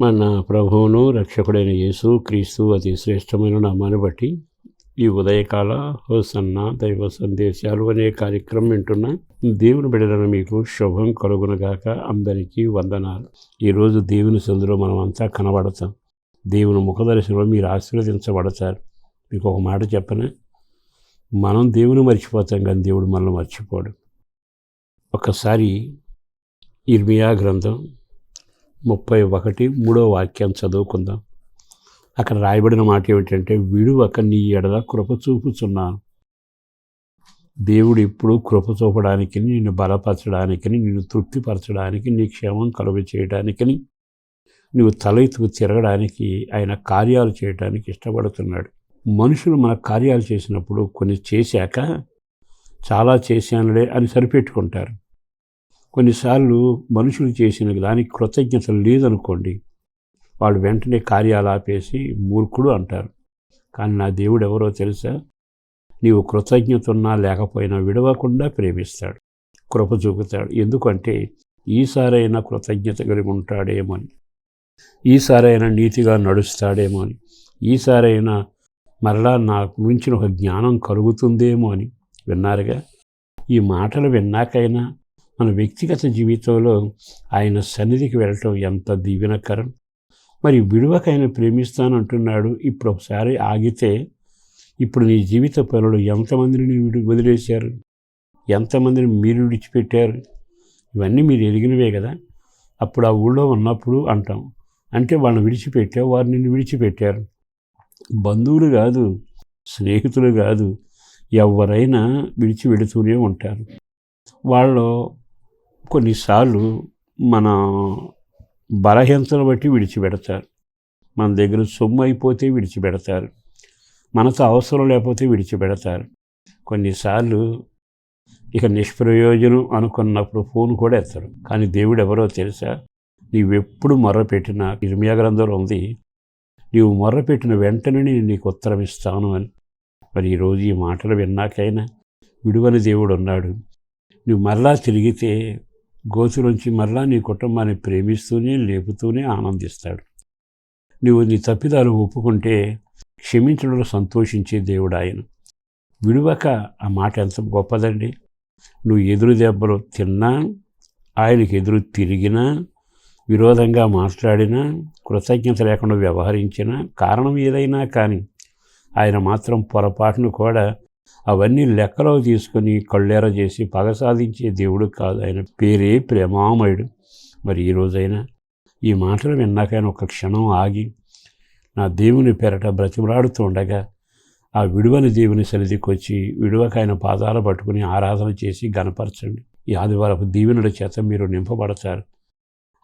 మన ప్రభువును రక్షకుడైన యేసు క్రీస్తు అతి శ్రేష్టమైన నామాన్ని బట్టి ఈ ఉదయకాల హోసన్న దైవ సందేశాలు అనే కార్యక్రమం వింటున్న దేవుని బిడలను మీకు శుభం కలుగునగాక అందరికీ వందనాలు. ఈరోజు దేవుని సందులో మనం అంతా కనబడతాం. దేవుని ముఖదర్శనంలో మీరు ఆశీర్వదించబడతారు. మీకు ఒక మాట చెప్పనే? మనం దేవుని మర్చిపోతాం కానీ దేవుడు మనల్ని మర్చిపోడు. ఒకసారి ఇర్మియా గ్రంథం ముప్పై ఒకటి మూడో వాక్యం చదువుకుందాం. అక్కడ రాయబడిన మాట ఏమిటంటే విడువక నీ ఎడల కృప చూపుచున్నాను దేవుడు ఇప్పుడు కృప చూపడానికి నిన్ను బలపరచడానికి నిన్ను తృప్తిపరచడానికి నీ క్షేమం కలుగు చేయడానికి నువ్వు తల ఎత్తుకు తిరగడానికి ఆయన కార్యాలు చేయడానికి ఇష్టపడుతున్నాడు. మనుషులు మన కార్యాలు చేసినప్పుడు కొన్ని చేశాక చాలా చేశానులే అని సరిపెట్టుకుంటారు. కొన్నిసార్లు మనుషులు చేసిన దానికి కృతజ్ఞత లేదనుకోండి వాడు వెంటనే కార్యాలు ఆపేసి మూర్ఖుడు అంటారు. కానీ నా దేవుడు ఎవరో తెలుసా? నీవు కృతజ్ఞత ఉన్నా లేకపోయినా విడవకుండా ప్రేమిస్తాడు కృప చూపుతాడు. ఎందుకంటే ఈసారైనా కృతజ్ఞత కలిగి ఉంటాడేమో అని ఈసారైనా నీతిగా నడుస్తాడేమో అని ఈసారైనా మరలా నా గురించిన ఒక జ్ఞానం కలుగుతుందేమో అని విన్నారుగా? ఈ మాటలు విన్నాకైనా మన వ్యక్తిగత జీవితంలో ఆయన సన్నిధికి వెళ్ళటం ఎంత దీవెనకరం. మరి విడువకైన ప్రేమిస్తానంటున్నాడు ఇప్పుడు ఒకసారి ఆగితే ఇప్పుడు నీ జీవిత పనులు ఎంతమందిని విడి వదిలేశారు? ఎంతమందిని మీరు విడిచిపెట్టారు? ఇవన్నీ మీరు ఎరిగినవే కదా. అప్పుడు ఆ ఊళ్ళో ఉన్నప్పుడు అంటాం. అంటే వాళ్ళని విడిచిపెట్టావు వారు నిన్ను విడిచిపెట్టారు. బంధువులు కాదు స్నేహితులు కాదు ఎవరైనా విడిచి వెళుతూనే ఉంటారు. వాళ్ళు కొన్నిసార్లు మన బలహీనతను బట్టి విడిచిపెడతారు. మన దగ్గర సొమ్ము అయిపోతే విడిచిపెడతారు. మనతో అవసరం లేకపోతే విడిచిపెడతారు. కొన్నిసార్లు ఇక నిష్ప్రయోజనం అనుకున్నప్పుడు ఫోన్ కూడా ఎత్తారు. కానీ దేవుడు ఎవరో తెలుసా? నీవెప్పుడు మొర్రపెట్టిన ఇర్మియా గ్రంథంలో ఉంది నీవు మొర్రపెట్టిన వెంటనే నేను నీకు ఉత్తరం ఇస్తాను అని. మరి ఈరోజు ఈ మాటలు విన్నాకైనా విడువని దేవుడు ఉన్నాడు. నువ్వు మరలా తిరిగితే గోతులోంచి మరలా నీ కుటుంబాన్ని ప్రేమిస్తూనే లేపుతూనే ఆనందిస్తాడు. నువ్వు నీ తప్పిదాలు ఒప్పుకుంటే క్షమించడంలో సంతోషించే దేవుడు ఆయన విడువక ఆ మాట ఎంత గొప్పదండి. నువ్వు ఎదురు దెబ్బలు తిన్నా ఆయనకి ఎదురు తిరిగినా విరోధంగా మాట్లాడినా కృతజ్ఞత లేకుండా వ్యవహరించినా కారణం ఏదైనా కానీ ఆయన మాత్రం పొరపాటును కూడా అవన్నీ లెక్కలో తీసుకొని కళ్ళేర చేసి పగ సాధించే దేవుడు కాదు ఆయన. పేరే ప్రేమామయుడు. మరి ఈ రోజైనా ఈ మాటలు విన్నాకైనా ఒక క్షణం ఆగి నా దేవుని పెరట బ్రతిమలాడుతూ ఉండగా ఆ విడువని దేవుని సన్నిధికి వచ్చి విడువకాయన పాదాలు పట్టుకుని ఆరాధన చేసి గనపరచండి ఈ ఆదివారపు దీవెనుల చేత మీరు నింపబడతారు.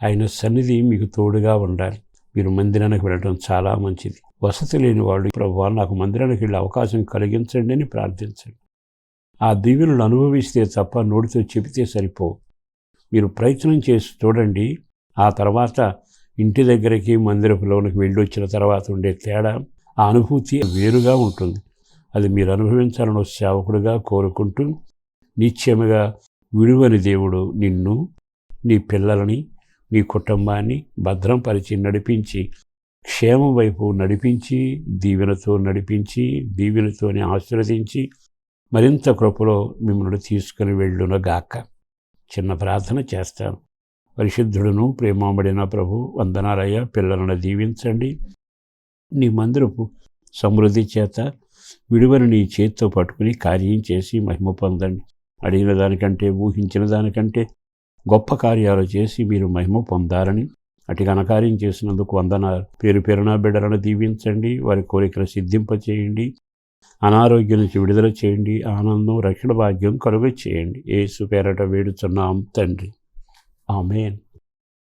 ఆయన సన్నిధి మీకు తోడుగా ఉండాలి. మీరు మందిరానికి వెళ్ళడం చాలా మంచిది. వసతి లేని వాళ్ళు ప్రభు నాకు మందిరానికి వెళ్ళే అవకాశం కలిగించండి అని ప్రార్థించండి. ఆ దీవెనలు అనుభవిస్తే తప్ప నోటితో చెబితే సరిపోవు. మీరు ప్రయత్నం చేసి చూడండి. ఆ తర్వాత ఇంటి దగ్గరికి మందిరపులోనికి వెళ్ళి వచ్చిన తర్వాత ఉండే తేడా ఆ అనుభూతి వేరుగా ఉంటుంది. అది మీరు అనుభవించాలని సేవకుడిగా కోరుకుంటూ నిత్యముగా విడువని దేవుడు నిన్ను నీ పిల్లలని నీ కుటుంబాన్ని భద్రం పరిచి నడిపించి క్షేమం వైపు నడిపించి దీవెనతో నడిపించి దీవెనతోనే ఆశీర్వదించి మరింత కృపలో మిమ్మల్ని తీసుకుని వెళ్ళునగాక. చిన్న ప్రార్థన చేస్తాను పరిశుద్ధుడును ప్రేమబడిన ప్రభు వందనాలయ్య పిల్లలను దీవించండి. నీ మందిరపు సమృద్ధి చేత విడువని నీ చేతితో పట్టుకుని కార్యం చేసి మహిమ పొందండి. అడిగిన దానికంటే ఊహించిన దానికంటే గొప్ప కార్యాలు చేసి మీరు మహిమ పొందారని అటు ఘనకార్యం చేసినందుకు వందన పేరు పేరున బిడ్డలను దీవించండి వారి కోరికలు సిద్ధింపచేయండి అనారోగ్యం నుంచి విడుదల చేయండి ఆనందం రక్షణ భాగ్యం కలుగ చేయండి ఏసు పేరట వేడుచున్నాం తండ్రి. ఆమెన్.